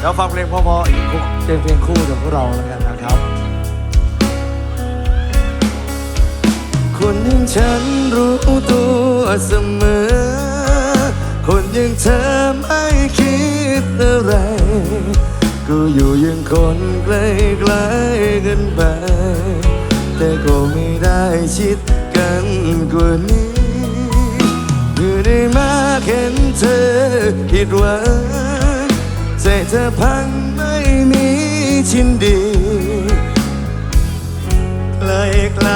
เดี๋ยวฟังเพลงเพอๆอีกเป็นเพลงคู่ของพวกเราแล้วกันนะครับ คนอย่างฉันรู้ตัวเสมอ คนอย่างเธอไม่คิดอะไร ก็อยู่ยังคนใกล้ๆกันไป แต่ก็ไม่ได้ชิดกันกว่านี้เมื่อได้มาเห็นเธอผิดหวัง ใจเธอพังไม่มีชิ้นดีไกลไกล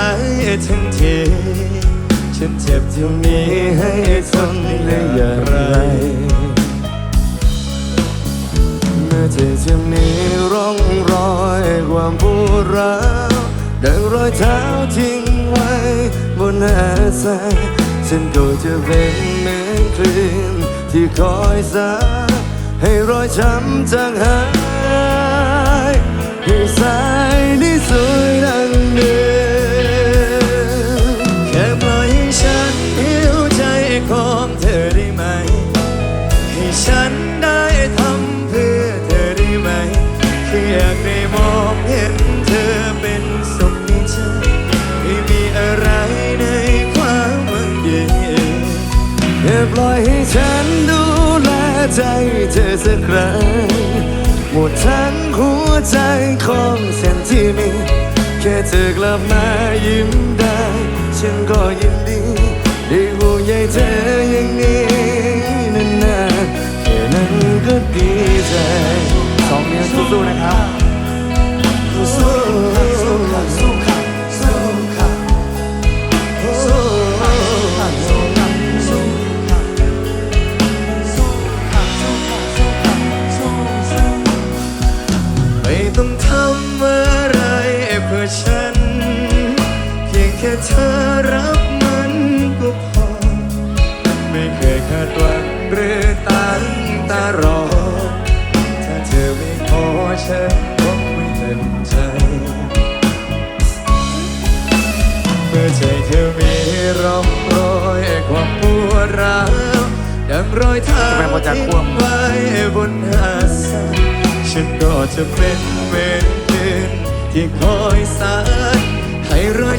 ทั้งทีฉันเจ็บที่มีให้ทนได้อย่างไร เมื่อเธอจะมีร่องรอยความปวดร้าวดังรอยเท้าทิ้งไว้บนหน้าทรายฉันก็จะเป็นเหมือนคลื่นที่คอยสา ให้รอยช้ำจางหายให้สายนี้สวยดังเดิมแค่ปล่อยให้ฉันหิวใจของเธอได้ไหม ให้ฉันได้ทำเพื่อเธอได้ไหมแค่อยากได้มองเห็นเธอเป็นสุขในใจไม่มีอะไรในความหวังดีแค่ปล่อยให้ฉันดู ใจเธอสักครั้งหมดทั้งหัวใจของฉันที่มี แค่เธอกลับมายิ้มได้ ฉันก็ยินดีได้ห่วงใยเธออย่างนี้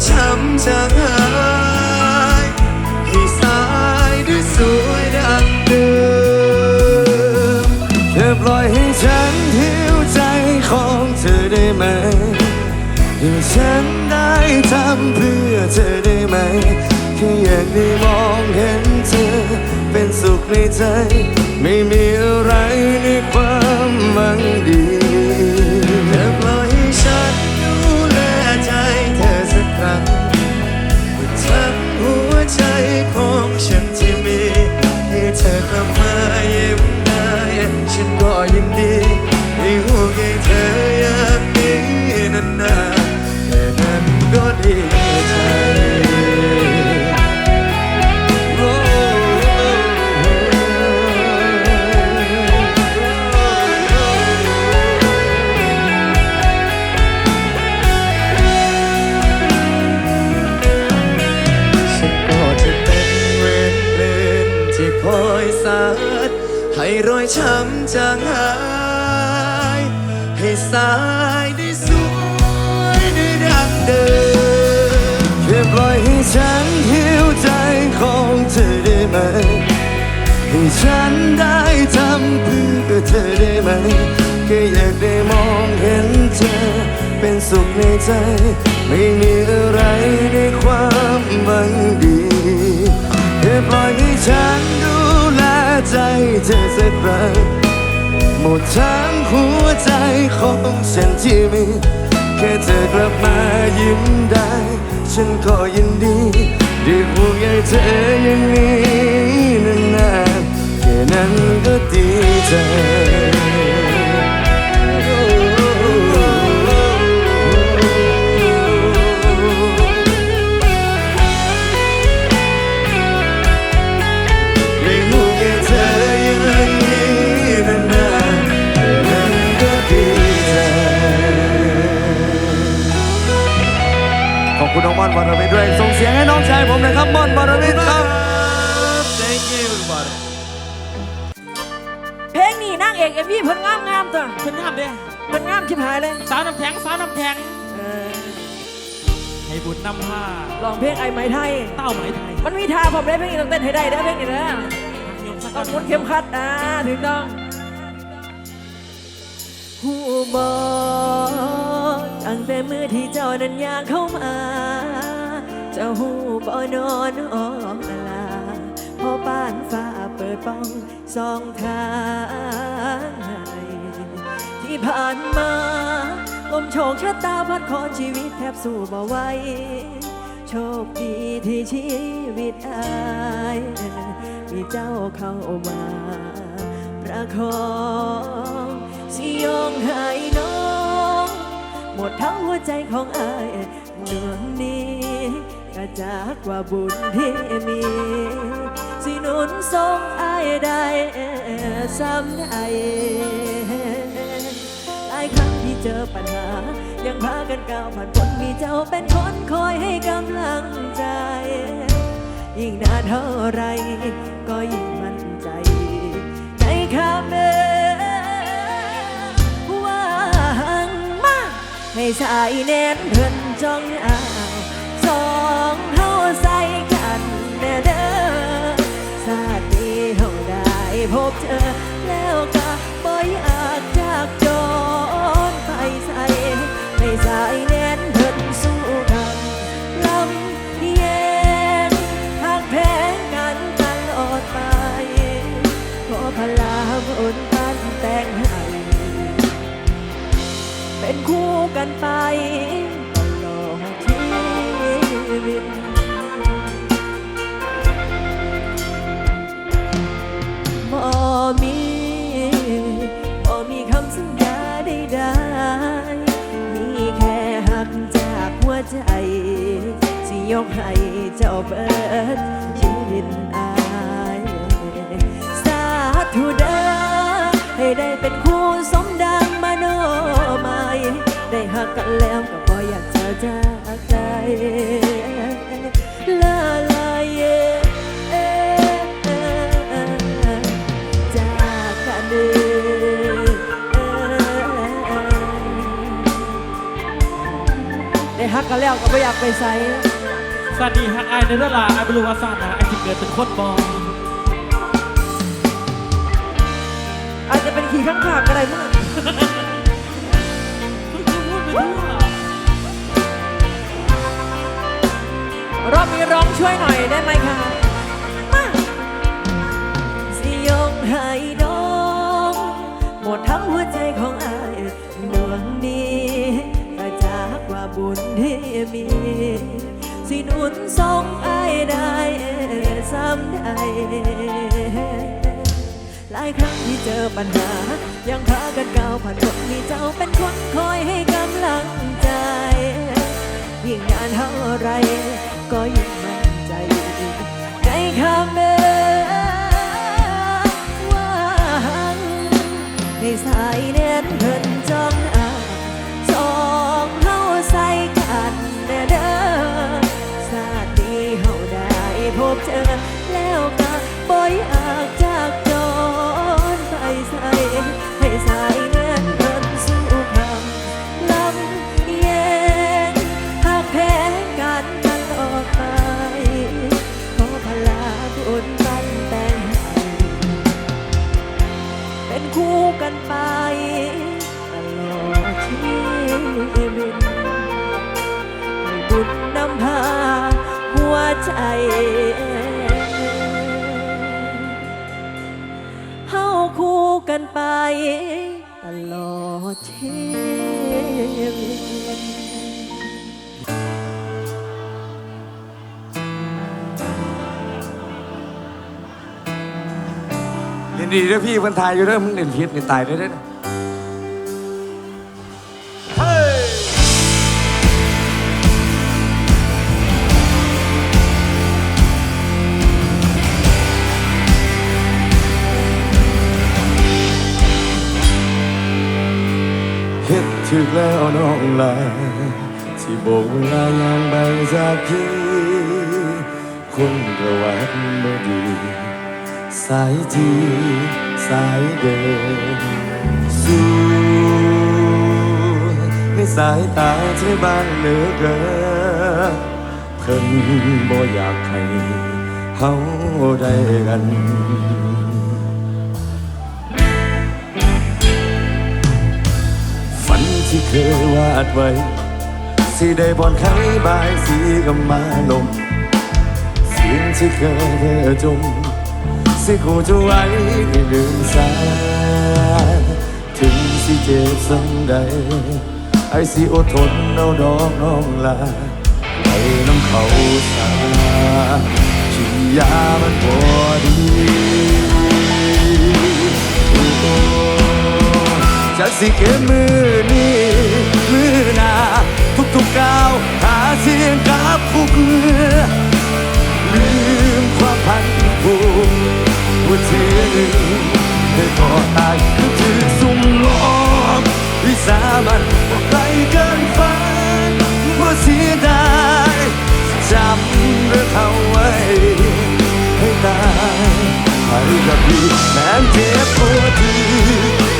ช้ำจางหายให้สายด้วยสวยดังเดิมเธอปล่อยให้ฉันหิวใจของเธอได้ไหมให้ฉันได้ทำเพื่อเธอได้ไหมแค่อยากได้มองเห็นเธอ เป็นสุขในใจ ไม่มีอะไรในความ จางหาย ให้สายได้สวยได้ดังเดิมแค่ปล่อยให้ฉันหิวใจของเธอได้ไหม ให้ฉันได้ทำเพื่อเธอได้ไหมแค่อยากได้มองเห็นเธอ เป็นสุขในใจ ไม่มีอะไรในความหวังดีแค่ปล่อยให้ฉันดูแลใจเธอสักครั้ง หมดทั้งหัวใจของฉันที่มีแค่เธอกลับมายิ้มได้ ฉันก็ยินดีได้ห่วงใยเธออย่างนี้นานๆแค่นั้นก็ดีใจ บคุณน้องม่อนวรวิทย์ด้วยส่งเสียงให้น้องชายผมหนะครับม่อนวรวิทย์ครับ Thank you everybody เพลงนี้นางเออกเอ็มวีเพิ่นงามงามๆตัวเพิ่นงามเด้เพิ่นงามชิบหายเลยสาวน้ำแข็งสาวน้ำแข็งเออให้บุญนำผ้าลองเพลงไอ้ไหมไทย เต้าไหมไทยมันมีท่าผมได้เพลงนี้ต้องเต้นให้ได้เด้อเพลงนี้นะยมสักต้องมุนเข็มขัดอ่าถึงต้องหูบอตั้งแต่มือที่เจ้านั้นอยากเข้ามา เจ้าหูบอนอนออมลาพอป้านฟ้าเปิดป้องสองทางให้ที่ผ่านมาลมโชคชะตาพัดขอชีวิตแทบสู้บ่ไหวโชคดีที่ชีวิตอายมีเจ้าเข้ามาประคองสิยองให้น้อง หมดทั้งหัวใจของอายดวงนี้ ก็จากว่าบุญที่มี สินุนทรงอายได้ซ้ำใดหลายครั้งที่เจอปัญหา ยังพากันก้าวผ่านพ้นมีเจ้าเป็นคนคอยให้กำลังใจ ยิ่งนานเท่าไร ก็ยิ่งมั่นใจ ในคำเอ่หวังมากให้สายแน่นเพิ่นจ้องอาส พบเจอแล้วก็บ่อยากจากจรไปใส่ให้สายแน่นเพิ่นสู้กันลำเย็นหักแพงกันตลอดไป ขอพลาบุญกันแต่งให้เป็นคู่กันไปตลอดชีวิต ยกให้เจ้าเบิดชีวิตอายสาธุเด้อให้ได้เป็นคู่สมดังมโนหมายได้หักกันแล้วก็พออยากจะจากใจลาลาเยจากกันเด้ได้หักกันแล้วก็ไม่อยากไปใส่ สวัสดีฮักอายในเรื่องลาอายบรูวาซานาไอายสิเกิดเป็นคนบออาจจะเป็นขี่ข้างขางก็ได้มั้งรอบนี้ร้องช่วยหน่อยได้ไหมคะ สิหนุนทรงอายได้ซ้ำใดหลายครั้งที่เจอปัญหา ยังพากันก้าวผ่านคนมีเจ้าเป็นคนคอยให้กำลังใจ ยิ่งนานเท่าไร ก็ยิ่งมั่นใจในคำเอ่ห อยา ตลอดชีวิตเรียนดีด้วยพี่คนไทยอยู่เด้อมึงเล่นผิดนี่ตายได้อเด้วย ถึกแล้วน้องลาสิโบกเวลางานไปจากพี่คนระวัติบ่ดี สายทีสายเดินสู่ในสายตาเธอบางเหลือเกินเพิ่นบ่อยากให้เฮาได้กัน ที่เคยวาดไว้ สิได้บอนไขบายสีกับมาลมเสียงที่เคยเธอจมสิคูจะไว้ให้ลืมสาถึงสิเจ็บสังใดไอสิอดทนเอาดอกน้องลาให้น้ำเขาสาฉีดยามันพอดี จากสิเกมือนี้มือหนาทุกๆก้าวหาเสียงกับคุกลืมความพันผูกว่าเธอหนึ่งเธอก็ตายคือถือสุ่มหลอกวิสามันว่าไกลเกินฝันว่าเสียดายจำเรื่องเขาไว้ให้ตายไปกับพี่แม้เจ็บปวดที่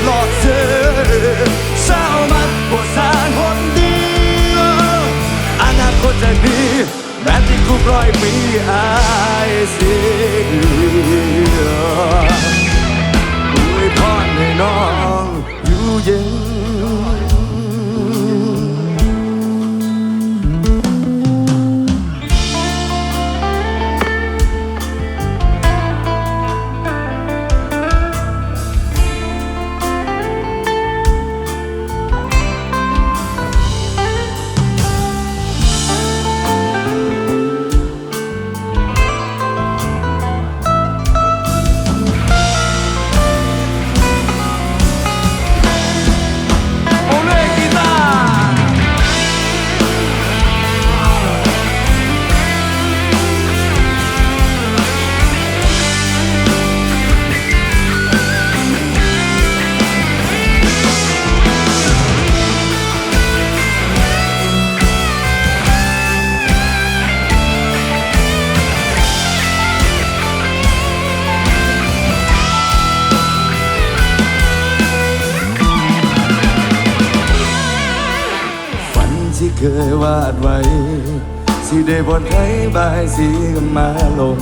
บนไข่บายสีกับมาลง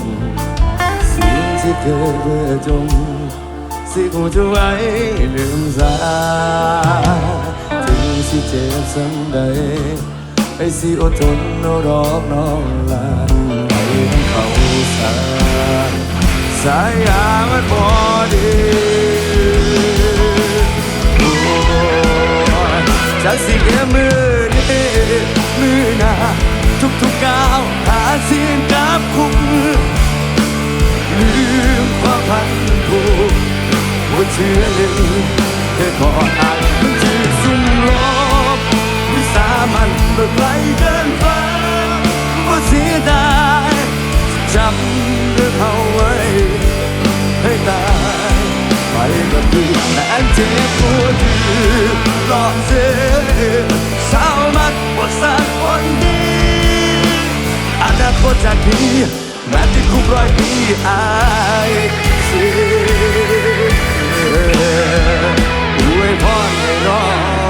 เสียงที่เคยเพื่อจมสิกูจะไว้ลืมสาถึงสิเจ็บสังใดไอ้สิอดทนเอาดอกน้องลาให้เขาสาสายยามันพอดี แต่แม้เจ็บปวดที่หลอเจ็บเศร้ามัดปวดสักวันดีอนาคตจากดีแม้ที่คุกร้อยปีอายเสียอวยพรให้รอ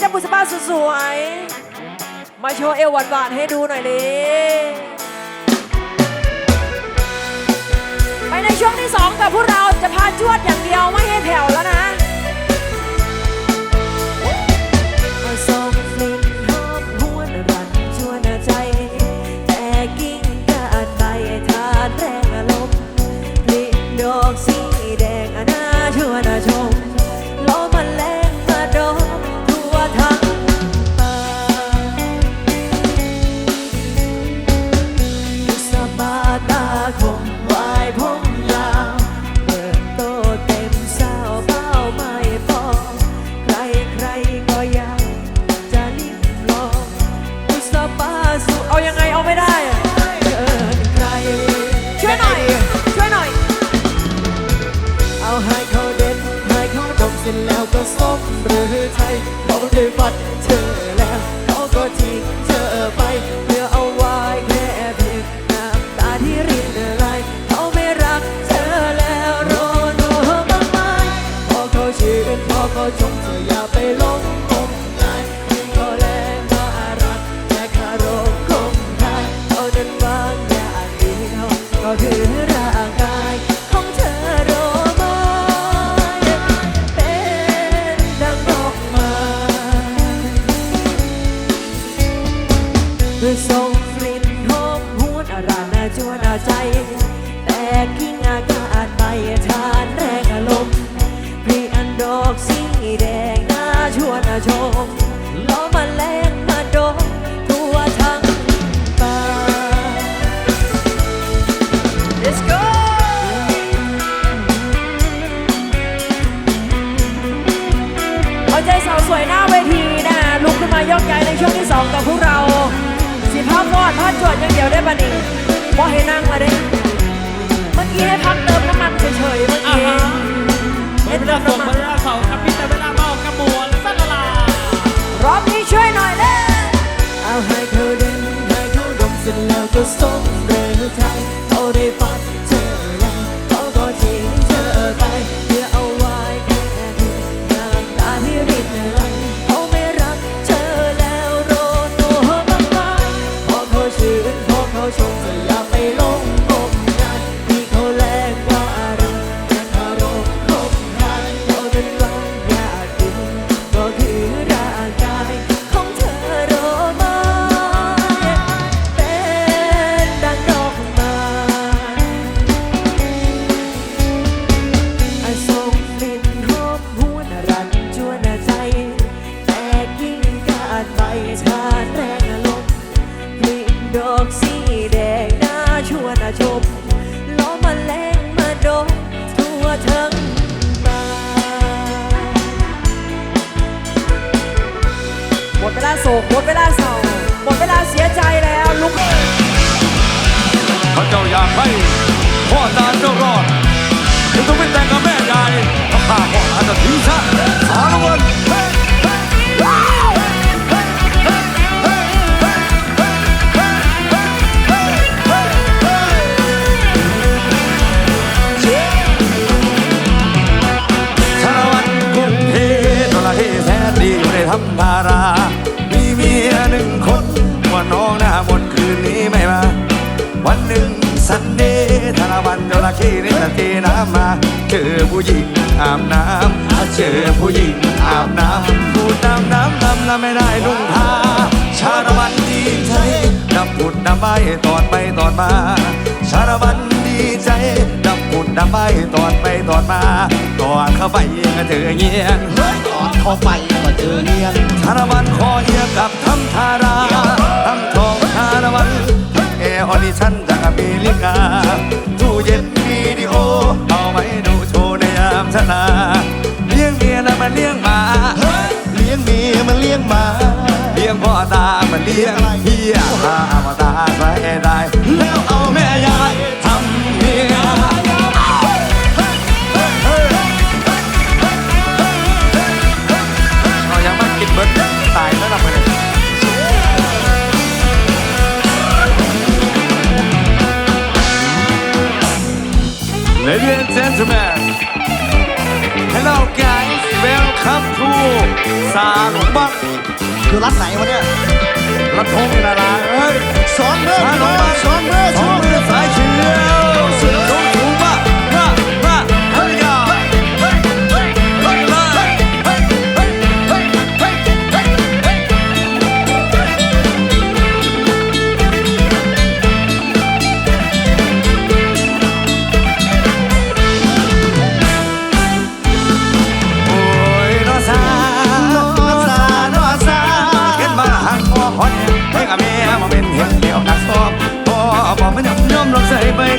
เจ้าบุษบ้าสวยๆ มาโชว์เอวหวานๆให้ดูหน่อยดิไปในช่วงที่สองกับพวกเราจะพาจวดอย่างเดียวไม่ให้แผ่วแล้วนะ พื่อส่งกลิ่นหอมหวนอารานาจวนอาใจ แต่กิ่งอากาศใบทานแรงอารมณ์พลีอันดอกสีแดง ดพาดจวดอย่างเดียวได้ปะนี่พอให้นั่งมาเด้เมื่อกี้ให้พักเติมน้ำมันเฉยๆเมื่ออ่ากี้ฮะให้เวเติลามส่งน้ำเวมันลาเขาครับพี่แต่เวลาเมากระมวลสั้นละลารอบนี้ช่วยหน่อยเด้เอาให้เขาเดินให้เขาดมเสร็จแล้วก็ส่ง เวลาโศกหมดเวลาเศร้าหมดเวลาเสียใจแล้วลุกพระเจ้าอยากให้พ่อตาเจ้ารอดถึงต้องไปแต่งกับแม่ยายถ้าข้าพ่ออาจจะทิ้งชาติสารวัน วันจระเข้ในตะเทน้ำมาเจอผู้หญิงอาบน้ำเจอผู้หญิงอาบน้ำพูดน้ำน้ำน้ำแล้วไม่ได้นุ่งผ้าชาละวันดีใจดำผุดดำใบตอนไปตอนมา ชาละวันดีใจดำผุดดำใบตอนไปตอนมาก่อนเข้าไปก็เจอเงียงก่อนเข้าไปก็เจอเนียชาละวันคอเอียกับทำทาราทำทองชาละวันแอออดิชั่นจากอเมริกา ในา เลี้ยงเมียนะมันเลี้ยงหมา เลี้ยงเมียมันเลี้ยงหมา เลี้ยงพ่อตามันเลี้ยงเฮียพาพ่อตาใส่ได้ แล้วเอาแม่ยายทำเมียเอายังมากินเบิร์ดตายแล้วทำไง Ladies and gentlemen, welcome to สาหลงบักคือรัดไหนวะเนี่ยรัดทงนาราเอ้ยสองเบอร์สาหลงบักสองเบอร์สองมือสายเขียว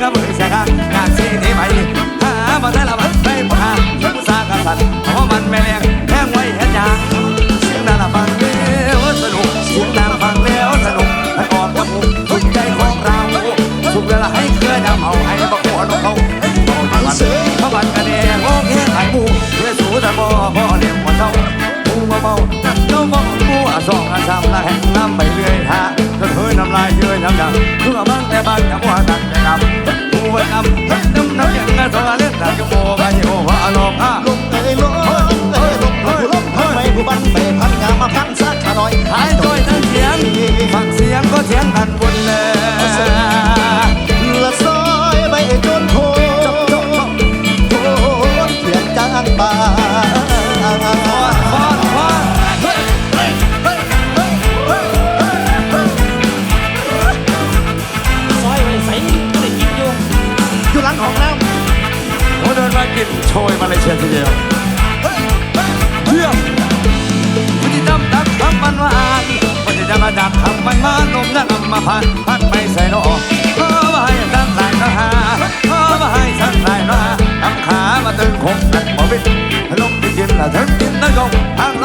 กับมืเสียกันงานสีนี้ไปหามาได้ละมันไปบ่หาสุกสากันสันเพรมันไม่แรงแห้งไว้เห็นยังเสียงนาละฟังแล้วสนุกเสียงนาละฟังแล้วสนุกมันออกกับผมทุกใจของเราสุขเวลาให้เคลื่อนเอา ban đã qua tặng đại ngọc Mù vật nằm Thấy nấm nấm nhận ra thỏa lên là cái mùa Và nhiều hoa lộp ha Lộp tới lộp Thôi thôi thôi thôi Mày của bắn bề phá ยมาเลยเชียร์ทีเดียวเยี่ยมมันจะดำดับทำมันวานมันจะดำมดับทำมันมาลมนั่นมาพันพันไปใส่รอขอมาให้ท่านสายก็หาขอมาให้ท่านสายมาทำขามาตึงคงนักบ่เป็นลมที่เย็นละถึงกินนั่งกง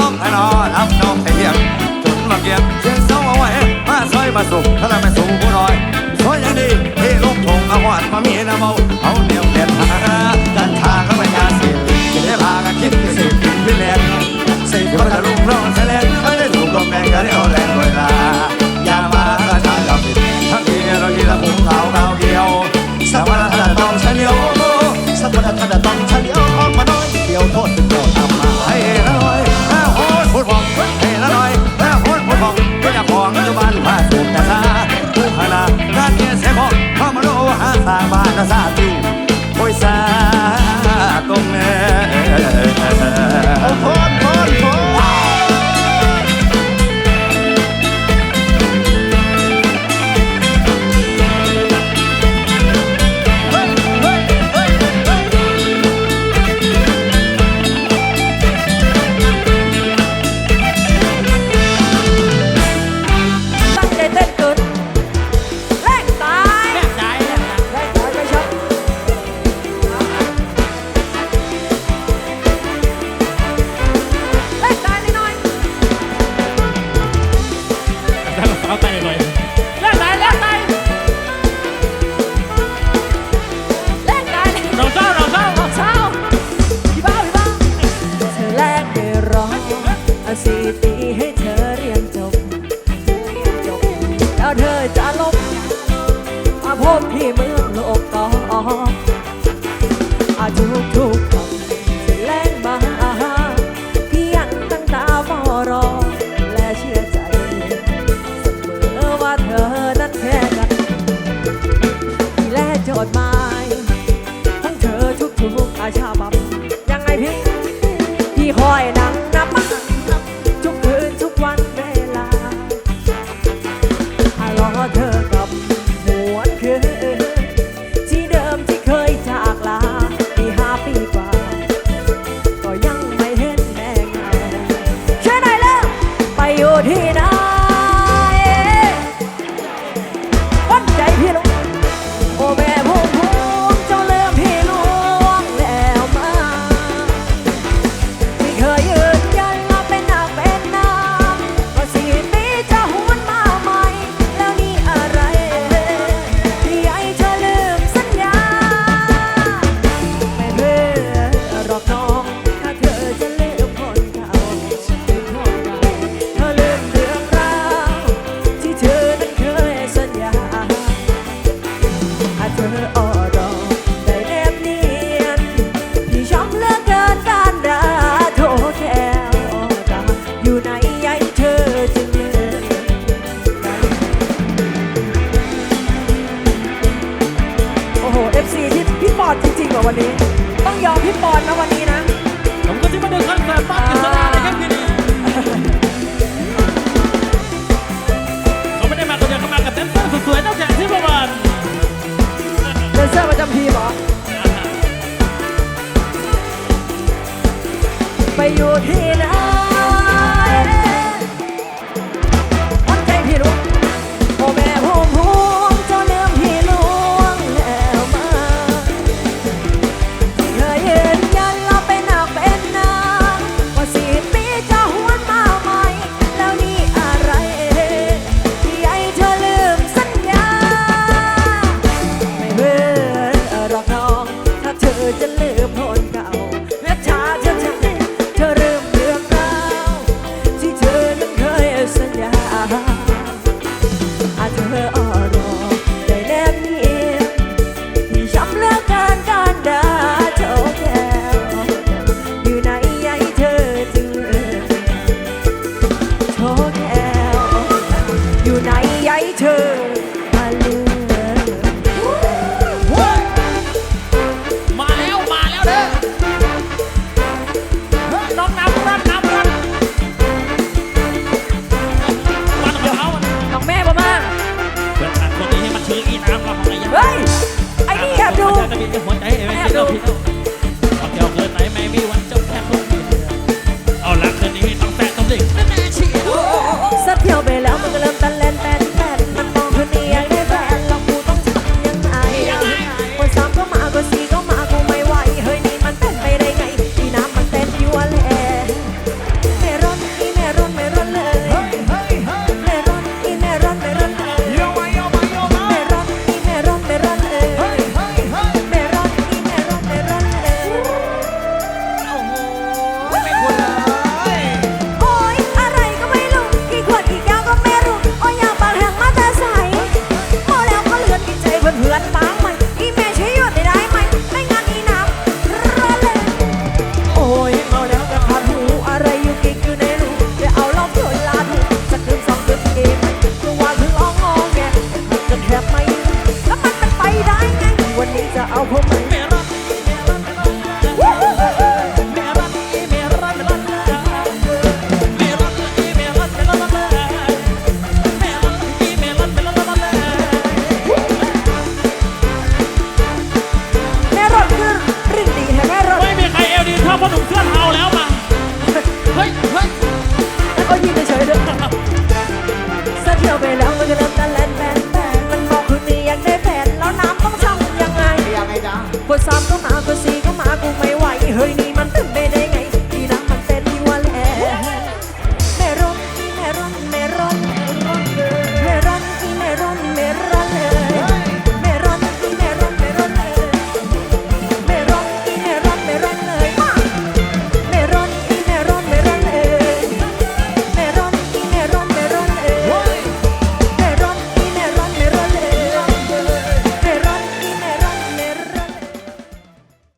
You know.